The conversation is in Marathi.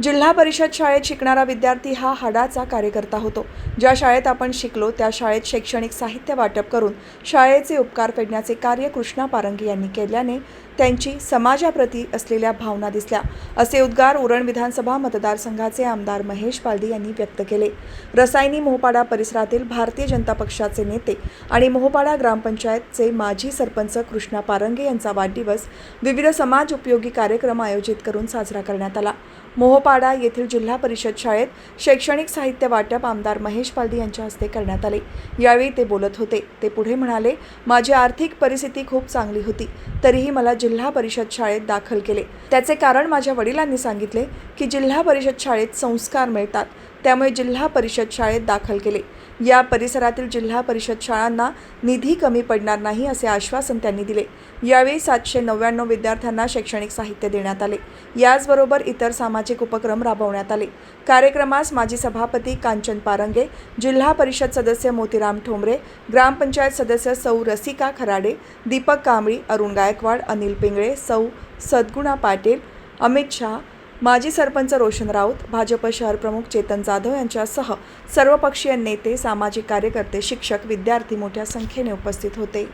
जिल्हा परिषद शाळेत शिकणारा विद्यार्थी हा हाडाचा कार्यकर्ता होतो. ज्या शाळेत आपण शिकलो त्या शाळेत शैक्षणिक साहित्य वाटप करून शाळेचे उपकार फेडण्याचे कार्य कृष्णा पारंगी यांनी केल्याने त्यांची समाजाप्रती असलेल्या भावना दिसल्या. असे उद्गार उरण विधानसभा मतदारसंघाचे आमदार महेश पालदी यांनी व्यक्त केले. रसायनी मोहपाडा परिसरातील भारतीय जनता पक्षाचे नेते आणि मोहपाडा ग्रामपंचायतचे माजी सरपंच कृष्णा पारंगे यांचा वाढदिवस विविध समाज उपयोगी कार्यक्रम आयोजित करून साजरा करण्यात आला. मोहपाडा येथील जिल्हा परिषद शाळेत शैक्षणिक साहित्य वाटप आमदार महेश पालदी यांच्या हस्ते करण्यात आले. यावेळी ते बोलत होते. ते पुढे म्हणाले माझी आर्थिक परिस्थिती खूप चांगली होती. तरीही मला जिल्हा परिषद शाळेत दाखल केले. त्याचे कारण माझ्या वडिलांनी सांगितले की जिल्हा परिषद शाळेत संस्कार मिळतात. त्यामुळे जिल्हा परिषद शाळेत दाखल केले. या परिसरातील जिल्हा परिषद शाळांना निधी कमी पडणार नाही असे आश्वासन त्यांनी दिले. यावेळी सातशे नव्याण्णव विद्यार्थ्यांना शैक्षणिक साहित्य देण्यात आले. याचबरोबर इतर सामाजिक उपक्रम राबवण्यात आले. कार्यक्रमास माजी सभापती कांचन पारंगे जिल्हा परिषद सदस्य मोतीराम ठोंबरे ग्रामपंचायत सदस्य सौ रसिका खराडे दीपक कांबळी अरुण गायकवाड अनिल पिंगळे सौ सद्गुणा पाटील अमित शहा माजी सरपंच रोशन राऊत भाजप शहर प्रमुख चेतन जाधव यांच्यासह सर्वपक्षीय नेते सामाजिक कार्यकर्ते शिक्षक विद्यार्थी मोठ्या संख्येने उपस्थित होते.